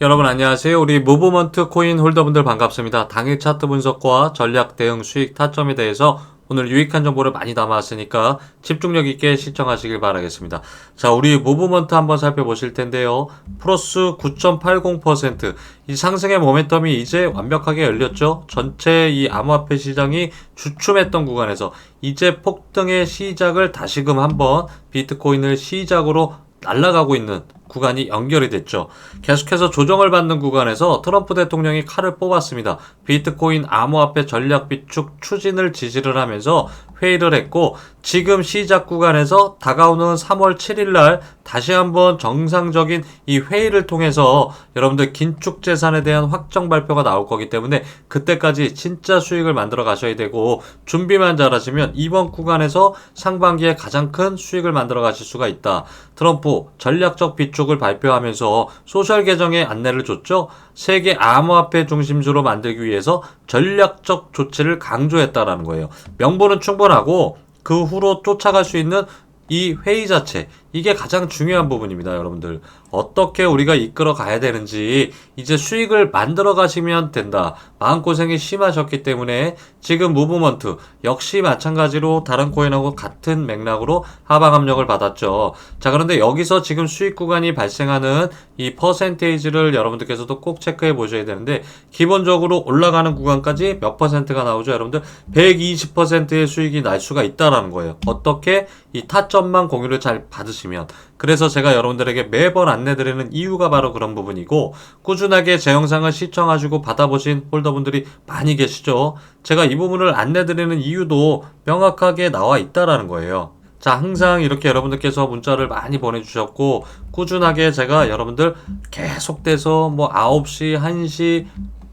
여러분 안녕하세요. 우리 무브먼트 코인 홀더분들 반갑습니다. 당일 차트 분석과 전략 대응 수익 타점에 대해서 오늘 유익한 정보를 많이 담아왔으니까 집중력 있게 시청하시길 바라겠습니다. 자, 우리 무브먼트 한번 살펴보실 텐데요. 플러스 9.80%. 이 상승의 모멘텀이 이제 완벽하게 열렸죠. 전체 이 암호화폐 시장이 주춤했던 구간에서 이제 폭등의 시작을 다시금 한번 비트코인을 시작으로 날아가고 있는 구간이 연결이 됐죠. 계속해서 조정을 받는 구간에서 트럼프 대통령이 칼을 뽑았습니다. 비트코인 암호화폐 전략 비축 추진을 지시를 하면서 회의를 했고 지금 시작 구간에서 다가오는 3월 7일 날 다시 한번 정상적인 이 회의를 통해서 여러분들 긴축 재산에 대한 확정 발표가 나올 거기 때문에 그때까지 진짜 수익을 만들어 가셔야 되고 준비만 잘하시면 이번 구간에서 상반기에 가장 큰 수익을 만들어 가실 수가 있다. 트럼프 전략적 비축을 발표하면서 소셜 계정에 안내를 줬죠. 세계 암호화폐 중심주로 만들기 위해서 전략적 조치를 강조했다라는 거예요. 명분은 충분하고 그 후로 쫓아갈 수 있는 이 회의 자체 이게 가장 중요한 부분입니다, 여러분들. 어떻게 우리가 이끌어 가야 되는지 이제 수익을 만들어 가시면 된다. 마음고생이 심하셨기 때문에 지금 무브먼트 역시 마찬가지로 다른 코인하고 같은 맥락으로 하방 압력을 받았죠. 자, 그런데 여기서 지금 수익 구간이 발생하는 이 퍼센테이지를 여러분들께서도 꼭 체크해 보셔야 되는데 기본적으로 올라가는 구간까지 몇 퍼센트가 나오죠, 여러분들? 120%의 수익이 날 수가 있다라는 거예요. 어떻게 이 타점 만 공유를 잘 받으시면 그래서 제가 여러분들에게 매번 안내드리는 이유가 바로 그런 부분이고 꾸준하게 제 영상을 시청하시고 받아보신 홀더분들이 많이 계시죠. 제가 이 부분을 안내드리는 이유도 명확하게 나와 있다라는 거예요. 자, 항상 이렇게 여러분들께서 문자를 많이 보내주셨고, 꾸준하게 제가 여러분들 계속돼서 뭐 9시, 1시,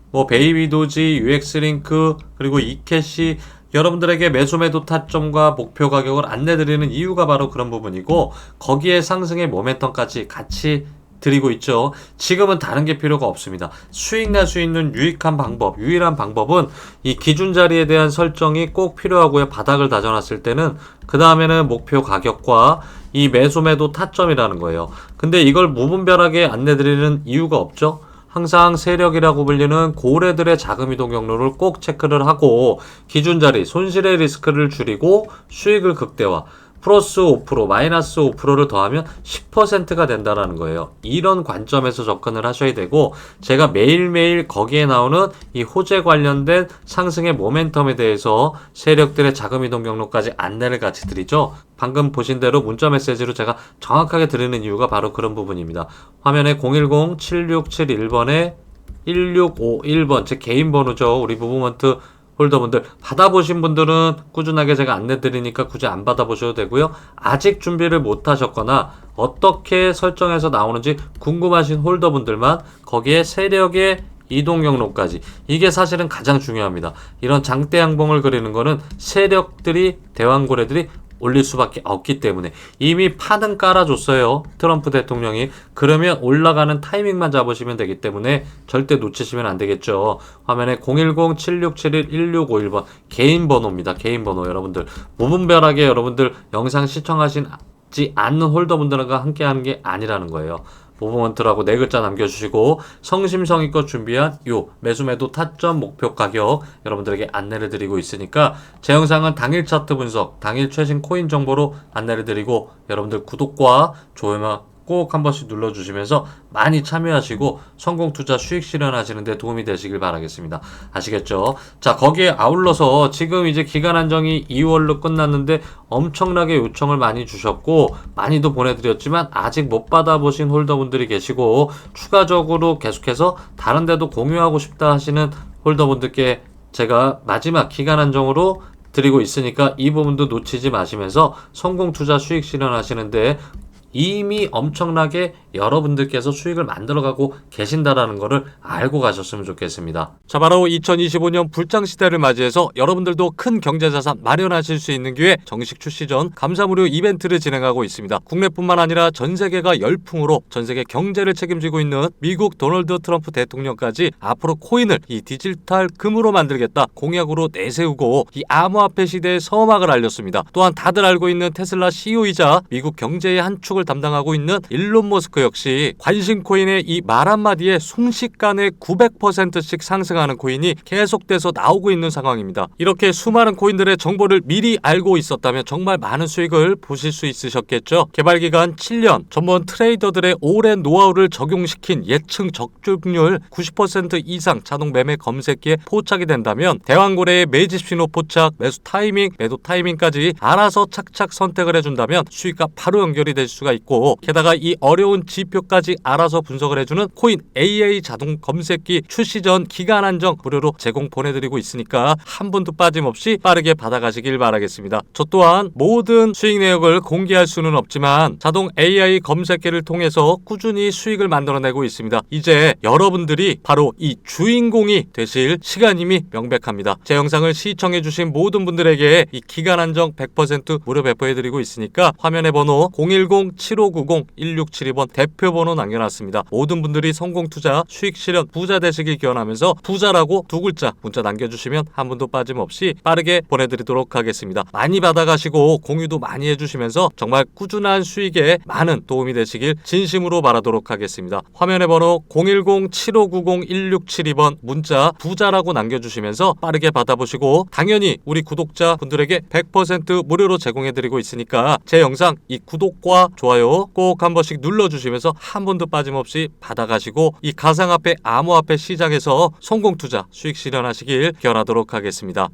뭐 베이비도지, UX링크, 그리고 이캐시, 여러분들에게 매수 매도 타점과 목표 가격을 안내드리는 이유가 바로 그런 부분이고, 거기에 상승의 모멘텀까지 같이 드리고 있죠. 지금은 다른 게 필요가 없습니다. 수익 날 수 있는 유익한 방법, 유일한 방법은 이 기준 자리에 대한 설정이 꼭 필요하고요. 바닥을 다져놨을 때는 그 다음에는 목표 가격과 이 매수 매도 타점이라는 거예요. 근데 이걸 무분별하게 안내드리는 이유가 없죠. 항상 세력이라고 불리는 고래들의 자금 이동 경로를 꼭 체크를 하고 기준 자리 손실의 리스크를 줄이고 수익을 극대화 플러스 5% 마이너스 5%를 더하면 10%가 된다라는 거예요. 이런 관점에서 접근을 하셔야 되고 제가 매일매일 거기에 나오는 이 호재 관련된 상승의 모멘텀에 대해서 세력들의 자금 이동 경로까지 안내를 같이 드리죠. 방금 보신 대로 문자 메시지로 제가 정확하게 드리는 이유가 바로 그런 부분입니다. 화면에 010-7671번에 1651번 제 개인 번호죠. 우리 무브먼트 홀더분들 받아보신 분들은 꾸준하게 제가 안내 드리니까 굳이 안 받아보셔도 되고요. 아직 준비를 못 하셨거나 어떻게 설정해서 나오는지 궁금하신 홀더분들만 거기에 세력의 이동 경로까지 이게 사실은 가장 중요합니다. 이런 장대 양봉을 그리는 거는 세력들이 대왕고래들이 올릴 수밖에 없기 때문에 이미 판은 깔아줬어요. 트럼프 대통령이. 그러면 올라가는 타이밍만 잡으시면 되기 때문에 절대 놓치시면 안 되겠죠. 화면에 010-7671-1651번 개인 번호입니다. 개인 번호 여러분들. 무분별하게 여러분들 영상 시청하시지 않는 홀더분들과 함께 하는 게 아니라는 거예요. 모브먼트라고 네 글자 남겨주시고 성심성의껏 준비한 요 매수매도 타점 목표 가격 여러분들에게 안내를 드리고 있으니까 제 영상은 당일 차트 분석, 당일 최신 코인 정보로 안내를 드리고 여러분들 구독과 좋아요 꼭 한 번씩 눌러주시면서 많이 참여하시고 성공 투자 수익 실현하시는데 도움이 되시길 바라겠습니다. 아시겠죠? 자 거기에 아울러서 지금 이제 기간 한정이 2월로 끝났는데 엄청나게 요청을 많이 주셨고 많이도 보내드렸지만 아직 못 받아보신 홀더분들이 계시고 추가적으로 계속해서 다른 데도 공유하고 싶다 하시는 홀더분들께 제가 마지막 기간 한정으로 드리고 있으니까 이 부분도 놓치지 마시면서 성공 투자 수익 실현하시는데 이미 엄청나게 여러분들께서 수익을 만들어가고 계신다라는 것을 알고 가셨으면 좋겠습니다. 자, 바로 2025년 불장 시대를 맞이해서 여러분들도 큰 경제자산 마련하실 수 있는 기회 정식 출시 전 감사 무료 이벤트를 진행하고 있습니다. 국내뿐만 아니라 전 세계가 열풍으로 전 세계 경제를 책임지고 있는 미국 도널드 트럼프 대통령까지 앞으로 코인을 이 디지털 금으로 만들겠다 공약으로 내세우고 이 암호화폐 시대의 서막을 알렸습니다. 또한 다들 알고 있는 테슬라 CEO이자 미국 경제의 한 축을 담당하고 있는 일론 머스크 역시 관심 코인의 이 말 한마디에 순식간에 900%씩 상승하는 코인이 계속돼서 나오고 있는 상황입니다. 이렇게 수많은 코인들의 정보를 미리 알고 있었다면 정말 많은 수익을 보실 수 있으셨겠죠. 개발 기간 7년, 전문 트레이더들의 오랜 노하우를 적용시킨 예측 적중률 90% 이상 자동 매매 검색기에 포착이 된다면 대왕고래의 매집 신호 포착, 매수 타이밍, 매도 타이밍까지 알아서 착착 선택을 해준다면 수익과 바로 연결이 될 수가 있고 게다가 이 어려운 지표까지 알아서 분석을 해주는 코인 AA 자동 검색기 출시 전 기간 한정 무료로 제공 보내드리고 있으니까 한 분도 빠짐없이 빠르게 받아가시길 바라겠습니다. 저 또한 모든 수익 내역을 공개할 수는 없지만 자동 AI 검색기를 통해서 꾸준히 수익을 만들어내고 있습니다. 이제 여러분들이 바로 이 주인공이 되실 시간임이 명백합니다. 제 영상을 시청해주신 모든 분들에게 이 기간 한정 100% 무료 배포해드리고 있으니까 화면의 번호 010-7590-1672번 대표 번호 남겨놨습니다. 모든 분들이 성공 투자, 수익 실현, 부자 되시길 기원하면서 부자라고 두 글자 문자 남겨주시면 한 분도 빠짐없이 빠르게 보내드리도록 하겠습니다. 많이 받아가시고 공유도 많이 해주시면서 정말 꾸준한 수익에 많은 도움이 되시길 진심으로 바라도록 하겠습니다. 화면의 번호 010-7590-1672번 문자 부자라고 남겨주시면서 빠르게 받아보시고 당연히 우리 구독자 분들에게 100% 무료로 제공해드리고 있으니까 제 영상 이 구독과 좋아요 꼭 한 번씩 눌러주시면서 한 번도 빠짐없이 받아가시고 이 가상화폐 암호화폐 시장에서 성공 투자 수익 실현하시길 기원하도록 하겠습니다.